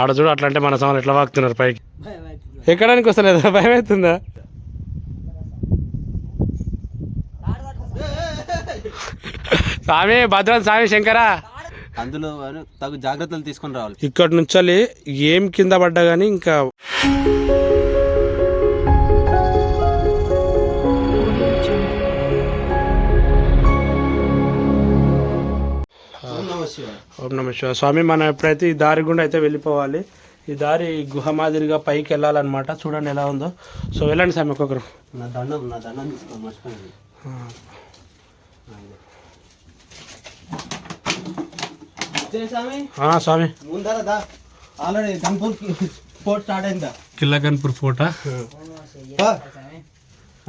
ఆడ చూడు అట్లా అంటే మన సామాన్లు ఎట్లా వాగుతున్నారు పైకి. ఎక్కడానికి వస్తలేదా? భయం అవుతుందా? స్వామి భద్రం స్వామి శంకరా. అందులో వారు తగు జాగ్రత్తలు తీసుకొని రావాలి. ఇక్కడ నుంచి ఏం కింద పడ్డా కానీ ఇంకా ఓం నమః శివాయ. స్వామి మనం ఎప్పుడైతే ఈ దారి గుండా అయితే వెళ్ళిపోవాలి ఈ దారి గుహ మాదిరిగా పైకి వెళ్ళాలన్నమాట. చూడండి ఎలా ఉందో. సో వెళ్ళండి స్వామి ఒక్కొక్కరు. నా దండం నా దండం తీసుకో మర్చిపోయింది స్వామి. ఆల్రెడీ గన్పూర్ స్పోర్ట్ స్టార్ట్ అయిందా?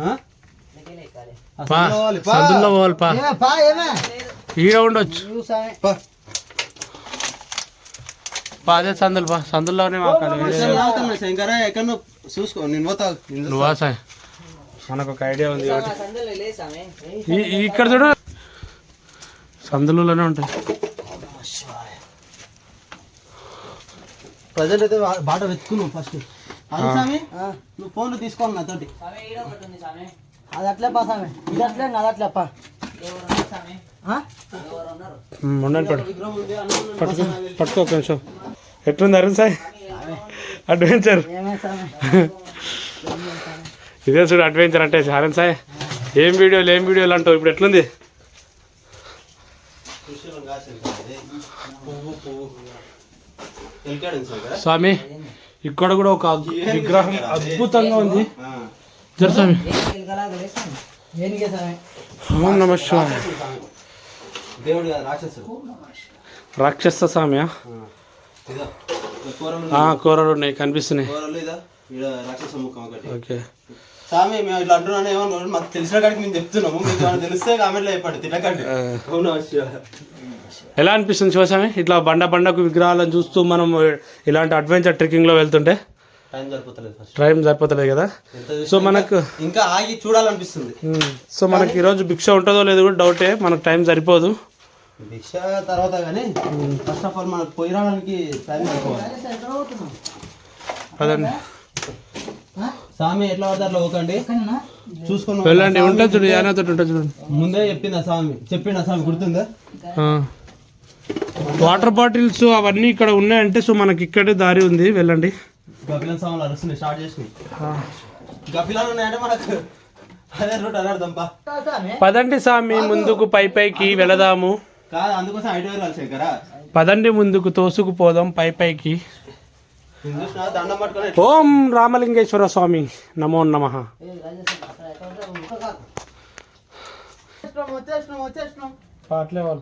ఆ. పా. సందులో పోవాలి, పా. సందుల్లో పోవాలి ఈడ ఉండొచ్చు. అదే సందులు పా సందుల్లోనే లాగుతున్నా శంకర ఎక్కడో చూసుకో నేను పోతా నేను చూస్తా. నువ్వా సాయి మనకు ఒక ఐడియా ఉంది కాబట్టి ఈ- ఇక్కడ చూడు సందులలోనే ఉంటాయి ప్రజెంట్ అయితే బాట వెతుకున్నావు ఫస్ట్ స్వామి నువ్వు ఫోన్ తీసుకోవాలి నాతోటి అది అట్లే పా స్వామి ఇది అట్లే అది అట్లే పా ఆ? ఉమ్, ఉండండి. పట్టుకో పట్టుకో ఒక నిమిషం ఎట్లుంది అరుణ్ సాయి? అడ్వెంచర్ ఇదే చూడు అడ్వెంచర్ అంటే అరుణ్ సాయి. ఏం వీడియోలు ఏం వీడియోలు అంటావు? ఇప్పుడు ఎట్లుంది? స్వామి ఇక్కడ కూడా ఒక విగ్రహం అద్భుతంగా ఉంది. జర స్వామి. ఓం నమ శివాయ. రాక్షస స్వామి కూరలు ఉన్నాయి. కనిపిస్తున్నాయి. ఓకే. స్వామి మేము ఇట్లా అంటున్నాను ఏమో మాకు తెలిసిన కాడికి మేము చెప్తున్నాము. మీకు ఏమైనా తెలిస్తే కామెంట్లో చెప్పండి తినకండి. అవునా. ఎలా అనిపిస్తుంది శివస్వామి ఇట్లా బండ బండకు విగ్రహాలను చూస్తూ మనం ఇలాంటి అడ్వెంచర్ ట్రెక్కింగ్లో వెళ్తుంటే? టైం సరిపోతలేదు ఫస్ట్ టైం సరిపోతలేదు కదా? సో మనకు ఇంకా ఆగి చూడాలనిపిస్తుంది. సో మనకి ఈరోజు భిక్ష ఉంటుందో లేదో కూడా డౌటే మనకు టైం సరిపోదు. భిక్ష తర్వాత కానీ ఫస్ట్ ఆఫ్ ఆల్ మనకు పోయి రావడానికి టైం పదండి. స్వామి ఎట్లా పడితే అట్లా చూసుకొని వెళ్ళండి ఉంటుంది చూడు యానాతో ఉంటుంది చూడండి ముందే చెప్పిందా స్వామి చెప్పిందా స్వామి గుర్తుందా. వాటర్ బాటిల్స్ అవన్నీ ఇక్కడ ఉన్నాయంటే సో మనకి ఇక్కడే దారి ఉంది. వెళ్ళండి. గపిలన్ స్వాములు అరుస్తున్నాయి స్టార్ట్ ఆ. గపిలాలు ఉన్నాయంటే మనకు అదే రూట్ స్వామి. పదండి స్వామి ముందుకు పై పైకి వెళదాము. కాదు అందుకోసం పదండి ముందుకు తోసుకుపోదాం పై పైకి. ఓం రామలింగేశ్వర స్వామి నమో నమ. వచ్చేసినాం వచ్చేసినాం వచ్చేసినాం పాటలే వాళ్ళ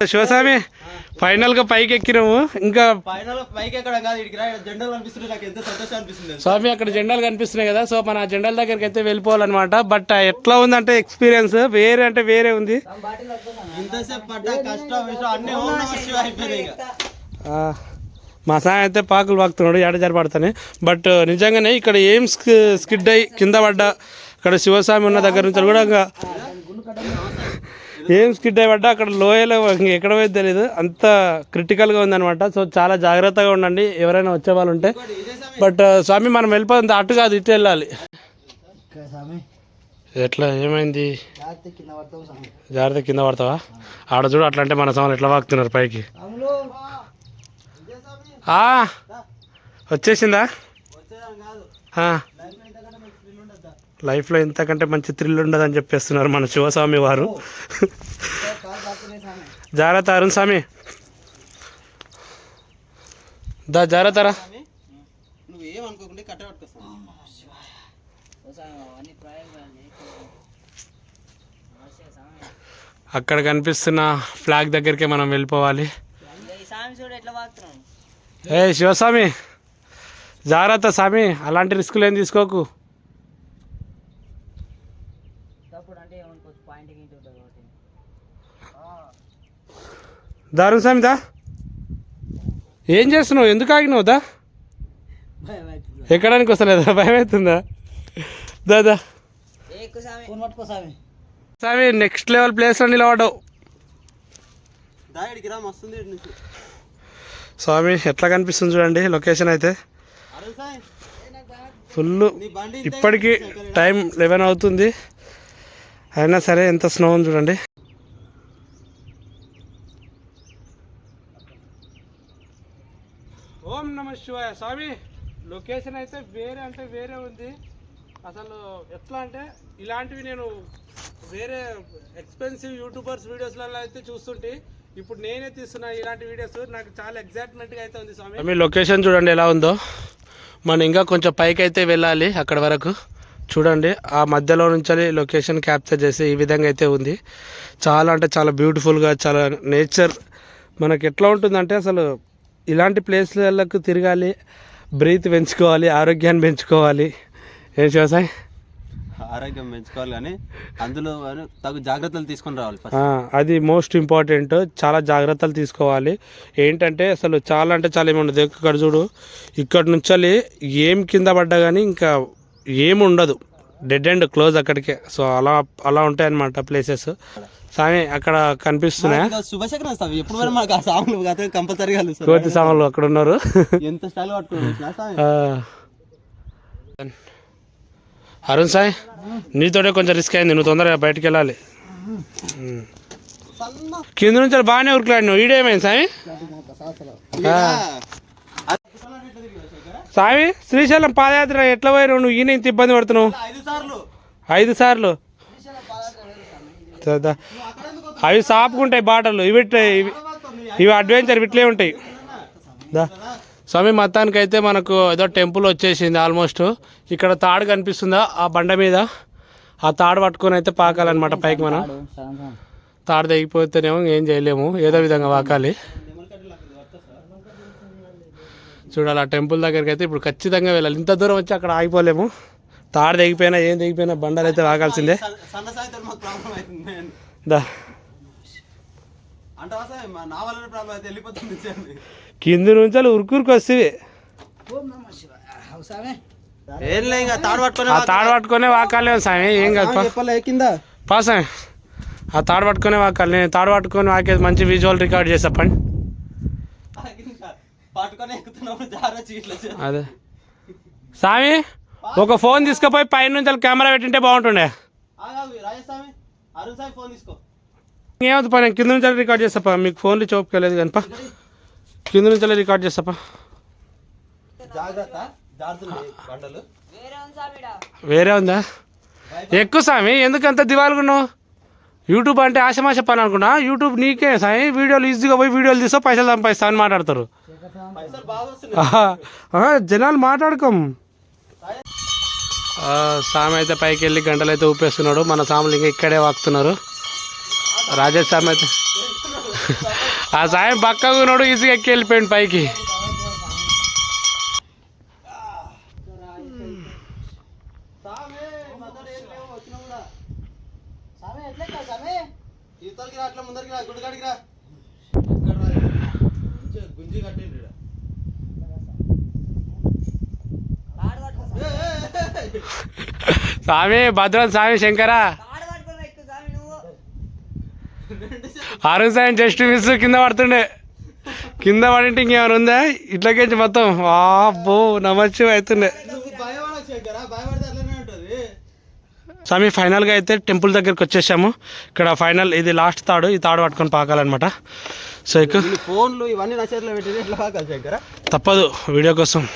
శివస్వామి ఫైనల్గా పైకి ఎక్కినాము ఇంకా ఫైనల్ పైకి ఎక్కడ కాదు జెండాలు నాకు ఎంత సంతోషం అనిపిస్తుంది? స్వామి అక్కడ జెండాలు కనిపిస్తున్నాయి కదా సో మన జెండాల దగ్గరికి అయితే వెళ్ళిపోవాలన్నమాట. బట్ ఎట్లా ఉందంటే ఎక్స్పీరియన్స్ వేరే అంటే వేరే ఉంది. మా సాయం అయితే పాకులు పాకుతున్నాడు ఏడ జరపడతానే. బట్ నిజంగానే ఇక్కడ ఏం స్కి- స్కిడ్ అయ్యి కింద పడ్డా అక్కడ శివస్వామి ఉన్న దగ్గర నుంచి కూడా ఇంకా ఏం స్కిడ్ అయ్యి పడ్డా అక్కడ లోయలో ఎక్కడ పోయేది తెలియదు అంత క్రిటికల్గా ఉందన్నమాట. సో చాలా జాగ్రత్తగా ఉండండి. ఎవరైనా వచ్చే వాళ్ళు ఉంటే. బట్ స్వామి మనం వెళ్ళిపోతుంది అటు కాదు ఇటు వెళ్ళాలి. ఎట్లా ఏమైంది? జాగ్రత్త కింద పడతావా ఆడ చూడు అట్లా అంటే మన సామాన్లు ఎట్లా వాగుతున్నారు పైకి. వచ్చేసిందా? లైఫ్లో ఇంతకంటే మంచి థ్రిల్ ఉండదని చెప్పేస్తున్నారు మన శివస్వామి వారు. జాగ్రత్త అరుణ్ స్వామి. దా జాగ్రత్తరా అక్కడ కనిపిస్తున్న ఫ్లాగ్ దగ్గరికి మనం వెళ్ళిపోవాలి. ఏ శివస్వామి. జాగ్రత్త స్వామి అలాంటి రిస్కులు ఏం తీసుకోకు. దారుణ్ స్వామి దా. ఏం చేస్తున్నావు? ఎందుకు ఆగినావు దా? ఎక్కడానికి వస్తలేదా? భయం అవుతుందా దా. దా ఫోన్ పట్టుకో స్వామి నెక్స్ట్ లెవెల్ ప్లేస్లో నిలబడ్డావు. మస్తుంది ఇటు నుంచి. స్వామి ఎట్లా కనిపిస్తుంది చూడండి లొకేషన్ అయితే. ఫుల్ ఇప్పటికి టైం లెవెన్ అవుతుంది. అయినా సరే ఎంత స్నో ఉంది చూడండి. ఓం నమ శివాయ. స్వామి లొకేషన్ అయితే వేరే అంటే వేరే ఉంది. అసలు ఎట్లా అంటే ఇలాంటివి నేను వేరే ఎక్స్పెన్సివ్ యూట్యూబర్స్ వీడియోస్లలో అయితే చూస్తుంటే. ఇప్పుడు నేనే తీస్తున్నా ఇలాంటి వీడియోస్ నాకు చాలా ఎగ్జైట్మెంట్గా అయితే ఉంది స్వామి. మీ లొకేషన్ చూడండి ఎలా ఉందో. మనం ఇంకా కొంచెం పైకి అయితే వెళ్ళాలి అక్కడ వరకు. చూడండి ఆ మధ్యలో నుంచి లొకేషన్ క్యాప్చర్ చేసి ఈ విధంగా అయితే ఉంది. చాలా అంటే చాలా బ్యూటిఫుల్గా చాలా నేచర్ మనకి ఎట్లా ఉంటుందంటే అసలు ఇలాంటి ప్లేస్లకు తిరగాలి బ్రీత్ పెంచుకోవాలి ఆరోగ్యాన్ని పెంచుకోవాలి. ఏం వ్యవసాయం ఆరోగ్యం పెంచుకోవాలి కానీ అందులో తగు జాగ్రత్తలు తీసుకొని రావాలి అది మోస్ట్ ఇంపార్టెంట్ చాలా జాగ్రత్తలు తీసుకోవాలి. ఏంటంటే అసలు చాలా అంటే చాలా ఏమి ఉండదు. ఇక్కడ చూడు ఇక్కడ నుంచి ఏం కింద పడ్డా కానీ ఇంకా ఏమి ఉండదు. డెడ్ అండ్ క్లోజ్ అక్కడికే. సో అలా అలా ఉంటాయి అన్నమాట ప్లేసెస్ సామి అక్కడ కనిపిస్తున్నాయా? శుభశకరం ఎప్పుడు వరకు మాకు ఆ కలుస్తారు కోతి సామాన్లు అక్కడ ఉన్నారు ఎంత స్టైల్. అరుణ్ సాయి నీతోటే కొంచెం రిస్క్ అయింది. నువ్వు తొందరగా బయటికి వెళ్ళాలి. కింద నుంచి బాగానే ఉరుకులాడు నువ్వు ఈడేమైంది సామి? సామి శ్రీశైలం పాదయాత్ర ఎట్లా పోయారు నువ్వు ఈయన ఇంత ఇబ్బంది పడుతున్నావు. ఐదు సార్లు. అవి సాపుకుంటాయి బాటలు. ఇవి ఇవి ఇవి అడ్వెంచర్ ఇట్లే ఉంటాయి. దా. స్వామి మొత్తానికి అయితే మనకు ఏదో టెంపుల్ వచ్చేసింది ఆల్మోస్ట్ ఇక్కడ తాడు కనిపిస్తుందా? ఆ బండ మీద. ఆ తాడు పట్టుకొని అయితే పాకాలన్నమాట పైకి మనం. తాడు తెగిపోతేనేమో ఏం చేయలేము. ఏదో విధంగా వాకాలి. చూడాలి ఆ టెంపుల్ దగ్గరికి అయితే ఇప్పుడు ఖచ్చితంగా వెళ్ళాలి. ఇంత దూరం వచ్చి అక్కడ ఆగిపోలేము. తాడు తెగిపోయినా ఏం తెగిపోయినా బండలు అయితే వాకాల్సిందే సన్న సాయంత్రం మాకు ప్రాబ్లం అవుతుంది దా. అంటే సార్ మా నా వల్ల ప్రాబ్లం అయితే వెళ్ళిపోతుంది చూడండి. కింది నుంచి ఉరుకురికి వస్తుంది తాడు పట్టుకొని ఆ తాడు పట్టుకునే వాకాలే సామి ఏం కాదు కింద పా సామి ఆ తాడు పట్టుకునే వాకాలి నేను తాడు పట్టుకొని వాకేది మంచి విజువల్ రికార్డ్ చేస్తా పండి. అదే. సామి ఒక ఫోన్ తీసుకుపోయి పైన నుంచి అలా కెమెరా పెట్టింటే బాగుంటుండే. ఆగాగు రాజస్వామి అరుణ్ సాయి ఫోన్ తీసుకో. ఏమవుతుంది పా నేను కింద నుంచి అలా రికార్డ్ చేస్తాపా మీకు ఫోన్లు చూపుకోలేదు కానీ పా. కింద నుంచి అలా రికార్డ్ చేస్తాపా వేరే ఉందా ఎక్కువ సామి ఎందుకు అంత దివాలుగున్నావు? యూట్యూబ్ అంటే ఆశమాష పని అనుకున్నా. యూట్యూబ్ నీకే సాయి వీడియోలు ఈజీగా పోయి వీడియోలు తీసో పైసలు సంపాదిస్తా అని మాట్లాడతారు. జనాలు మాట్లాడుకోం. సామె అయితే పైకి వెళ్ళి గంటలు అయితే ఊపేస్తున్నాడు. మన సాములు ఇంకా ఇక్కడే వాక్తున్నారు. రాజేష్ సామె అయితే ఆ సాయం పక్కగా ఉన్నాడు ఈజీగా ఎక్కి వెళ్ళిపోయింది పైకి గుంజి మదర్ ఏం లేవు వచ్చినా కూడా స్వామి ఎట్లే కదా స్వామి ఇవతలకి రా అట్లా ముందరికి రా గుడికాడికి రా ఇక్కడ రా. మంచిగా గుంజి కట్టేయండి ఈడ. ఏ, ఏ, ఏ, ఏ. స్వామి భద్రం స్వామి శంకరా. ఆరు సాయం జస్ట్ మిస్ కింద పడుతుండే. కింద పడింటే ఇంకేమైనా ఉందా? ఇట్లకేంచి మొత్తం. అబ్బో నమచ్చి అవుతుండే స్వామి ఫైనల్గా అయితే టెంపుల్ దగ్గరికి వచ్చేసాము. ఇక్కడ ఫైనల్ ఇది లాస్ట్ తాడు. ఈ తాడు పట్టుకొని పాకాలన్నమాట. సో ఇక ఫోన్లు ఇవన్నీ తప్పదు. వీడియో కోసం.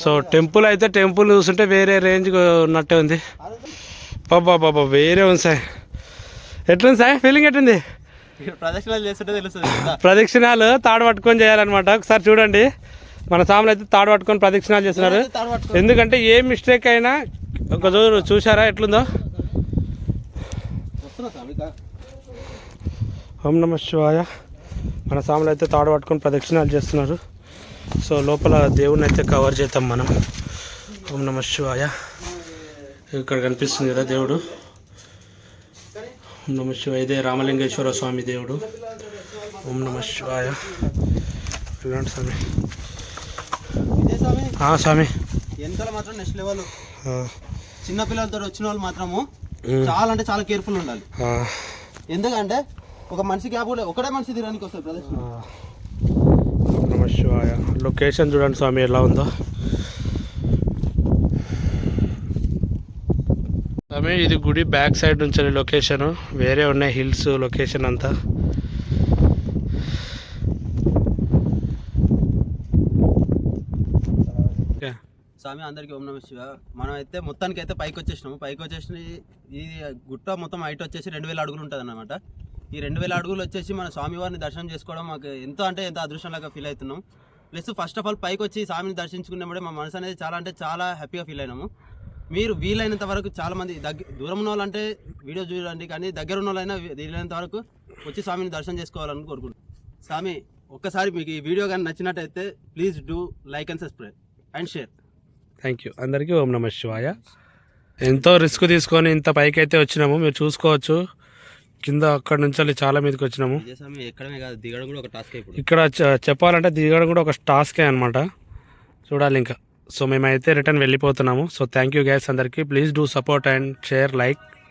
సో టెంపుల్ అయితే టెంపుల్ చూస్తుంటే వేరే రేంజ్ ఉన్నట్టే ఉంది. బాబా బాబా వేరే ఉంది సార్. ఎట్లుంది సార్? ఫీలింగ్ ఎట్లుంది? ప్రదక్షిణాలు చేస్తుంటే తెలుస్తుంది. ప్రదక్షిణాలు తాడు పట్టుకొని చేయాలన్నమాట. ఒకసారి చూడండి. మన సాములు అయితే తాడు పట్టుకొని ప్రదక్షిణాలు చేస్తున్నారు. ఎందుకంటే ఏ మిస్టేక్ అయినా ఒక రోజు చూసారా ఎట్లుందో. ఓం నమ శివాయ. మన సాములు అయితే తాడు పట్టుకొని ప్రదక్షిణాలు చేస్తున్నారు. సో లోపల దేవుడిని అయితే కవర్ చేద్దాం మనం. ఓం నమ శివాయ. ఇక్కడ కనిపిస్తుంది కదా దేవుడు. ఓం నమ శివాయ. ఇదే రామలింగేశ్వర స్వామి దేవుడు. ఓం నమ శివాయ. ఇలాంటి స్వామి. ఇదే స్వామి. వెనకాల మాత్రం నెక్స్ట్ లెవెల్ ఆ, చిన్న పిల్లలతో వచ్చిన వాళ్ళు మాత్రము చాలా అంటే చాలా కేర్ఫుల్ ఉండాలి. ఎందుకంటే ఒక మనిషి గ్యాప్ కూడా ఒకటే మనిషి తిరగడానికి వస్తుంది ప్రదర్శన శివాయ. లొకేషన్ చూడండి స్వామి ఎలా ఉందో. స్వామి ఇది గుడి బ్యాక్ సైడ్ నుంచి లొకేషన్. వేరే ఉన్నాయి హిల్స్ లొకేషన్ అంతా. ఓకే. స్వామి అందరికి ఓం నమ శివ మనం అయితే మొత్తానికి అయితే పైకి వచ్చేసినాము పైకి వచ్చేసిన ఈ- ఈ గుట్ట మొత్తం హైట్ వచ్చేసి రెండు వేల అడుగులు ఉంటుంది అనమాట ఈ రెండు వేల అడుగులు వచ్చేసి మన స్వామివారిని దర్శనం చేసుకోవడం మాకు ఎంతో అంటే ఎంతో అదృష్టంలాగా ఫీల్ అవుతున్నాం. ప్లస్ ఫస్ట్ ఆఫ్ ఆల్ పైకి వచ్చి స్వామిని దర్శించుకున్నప్పుడే మా మనసు అనేది చాలా అంటే చాలా హ్యాపీగా ఫీల్ అయినాము. మీరు వీలైనంత వరకు చాలా మంది దగ్గర దూరం ఉన్న వాళ్ళంటే వీడియో చూడండి కానీ దగ్గర ఉన్న వాళ్ళైనా వీలైనంత వరకు వచ్చి స్వామిని దర్శనం చేసుకోవాలని కోరుకుంటున్నాను స్వామి ఒక్కసారి మీకు ఈ వీడియో కానీ నచ్చినట్టయితే please do like and subscribe and share thank you అందరికీ ఓం నమ శివాయ. ఎంతో రిస్క్ తీసుకొని ఇంత పైకి అయితే వచ్చినాము. మీరు చూసుకోవచ్చు. కింద అక్కడ నుంచి చాలా మీదకి వచ్చినాము. ఇక్కడ చెప్పాలంటే దిగడం కూడా ఒక టాస్కే అనమాట చూడాలి ఇంకా. సో మేమైతే రిటర్న్ వెళ్ళిపోతున్నాము. సో థ్యాంక్ యూ గైస్ అందరికీ. Please do support and share like